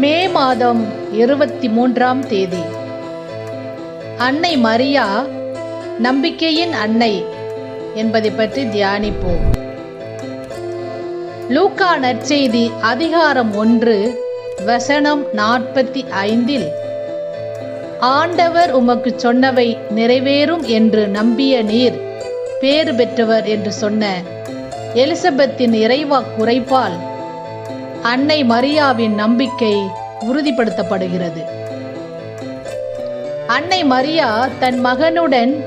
மே மாதம் இருபத்தி மூன்றாம் தேதி. அன்னை மரியா நம்பிக்கையின் அன்னை என்பதை பற்றி தியானிப்போம். லூக்கா நற்செய்தி அதிகாரம் ஒன்று வசனம் நாற்பத்தி ஐந்தில் ஆண்டவர் உமக்கு சொன்னவை நிறைவேறும் என்று நம்பிய நீர் பேறு பெற்றவர் என்று சொன்ன எலிசபெத்தின் இறைவா குறைப்பால் அன்னை மரியாவின் நம்பிக்கை உறுதிப்படுத்தப்படுகிறது. அன்னை மரியா தன் மகனுடன்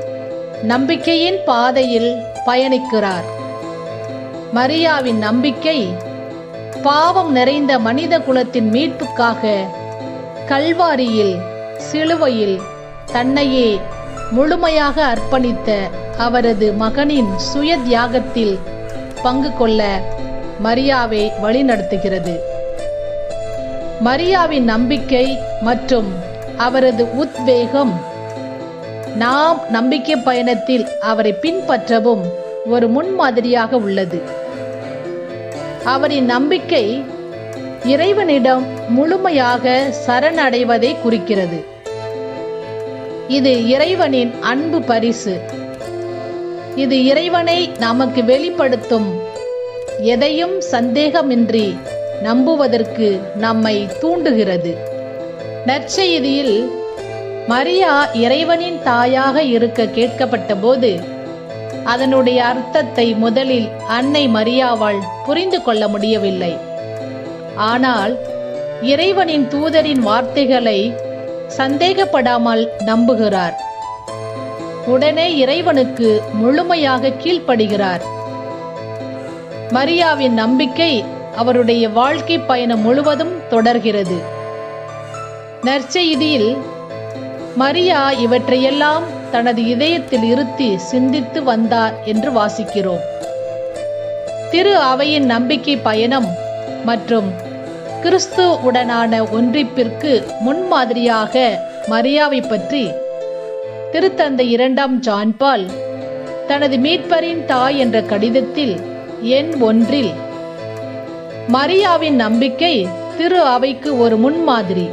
நம்பிக்கையின் பாதையில் பயணிக்கிறார். மரியாவின் நம்பிக்கை பாவம் நிறைந்த மனித குலத்தின் மீட்புக்காக கல்வாரியில் சிலுவையில் தன்னையே முழுமையாக அர்ப்பணித்த அவரது மகனின் சுய தியாகத்தில் பங்கு கொள்ள மரியாவை வழிநடத்துகிறது. மரியாவின் நம்பிக்கை மற்றும் அவரது உத்வேகம். நாம் நம்பிக்கை பயணத்தில் அவரை பின்பற்றவும் ஒரு முன்மாதிரியாக உள்ளது. அவரின் நம்பிக்கை இறைவனிடம் முழுமையாக சரணடைவதை குறிக்கிறது. இது இறைவனின் அன்பு பரிசு. இது இறைவனை நமக்கு வெளிப்படுத்தும் எதையும் சந்தேகமின்றி நம்புவதற்கு நம்மை தூண்டுகிறது. நற்செய்தியில் மரியா இறைவனின் தாயாக இருக்க கேட்கப்பட்ட போது அதனுடைய அர்த்தத்தை முதலில் அன்னை மரியாவால் புரிந்து கொள்ள முடியவில்லை. ஆனால் இறைவனின் தூதரின் வார்த்தைகளை சந்தேகப்படாமல் நம்புகிறார். உடனே இறைவனுக்கு முழுமையாக கீழ்ப்படுகிறார். மரியாவின் நம்பிக்கை அவருடைய வாழ்க்கை பயணம் முழுவதும் தொடர்கிறது. நற்செய்தியில் மரியா இவற்றையெல்லாம் தனது இதயத்தில் இருத்தி சிந்தித்து வந்தார் என்று வாசிக்கிறோம். திரு அவையின் நம்பிக்கை பயணம் மற்றும் கிறிஸ்து உடனான ஒன்றிப்பிற்கு முன்மாதிரியாக மரியாவை பற்றி திருத்தந்தை இரண்டாம் ஜான்பால் தனது மீட்பரின் தாய் என்ற கடிதத்தில் எண் ஒன்றில் மரியாவின் நம்பிக்கை திரு அவைக்கு ஒரு முன்மாதிரி.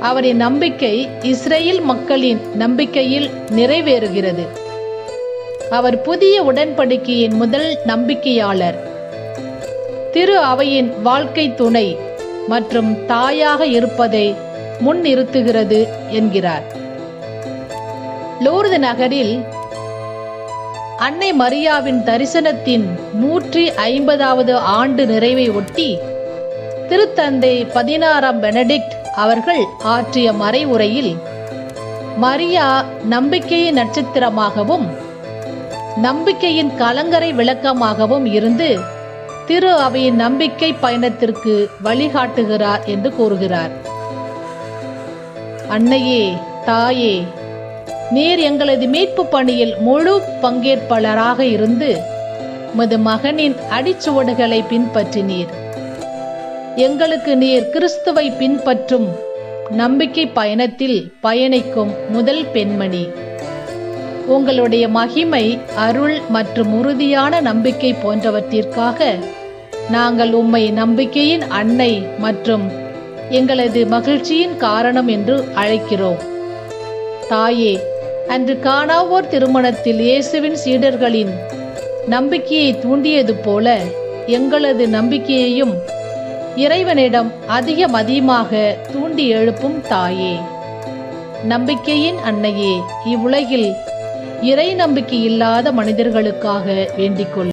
அவரின் நம்பிக்கை இஸ்ரேல் மக்களின் நம்பிக்கையில் நிறைவேறுகிறது. அவர் புதிய உடன்படிக்கையின் முதல் நம்பிக்கையாளர். திரு அவையின் வாழ்க்கை துணை மற்றும் தாயாக இருப்பதை முன்னிறுத்துகிறது என்கிறார். லூர்து நகரில் அன்னை மரியாவின் தரிசனத்தின் நூற்றி ஐம்பதாவது ஆண்டு நிறைவை ஒட்டி திருத்தந்தை பதினாறாம் பெனடிக்ட் அவர்கள் ஆற்றிய மறை உரையில் மரியா நம்பிக்கையின் நட்சத்திரமாகவும் நம்பிக்கையின் கலங்கரை விளக்கமாகவும் இருந்து திரு அவையின் நம்பிக்கை பயணத்திற்கு வழிகாட்டுகிறார் என்று கூறுகிறார். அன்னையே தாயே நீர் எங்களது மீட்பு பணியில் முழு பங்கேற்பாளராக இருந்து உமது மகனின் அடிச்சுவடுகளை பின்பற்றினீர். எங்களுக்கு நீர் கிறிஸ்துவை பின்பற்றும் நம்பிக்கை பயணத்தில் பயணிக்கும் முதல் பெண்மணி. உங்களுடைய மகிமை அருள் மற்றும் உறுதியான நம்பிக்கை போன்றவற்றிற்காக நாங்கள் உம்மை நம்பிக்கையின் அன்னை மற்றும் எங்களது மகிழ்ச்சியின் காரணம் என்று அழைக்கிறோம். தாயே அன்று காணாவோர் திருமணத்தில் இயேசுவின் சீடர்களின் நம்பிக்கையை தூண்டியது போல எங்களது நம்பிக்கையையும் இறைவனிடம் அதிக மதியமாக தூண்டி எழுப்பும் தாயே. நம்பிக்கையின் அன்னையே இவ்வுலகில் இறை நம்பிக்கை இல்லாத மனிதர்களுக்காக வேண்டிக்கொள்.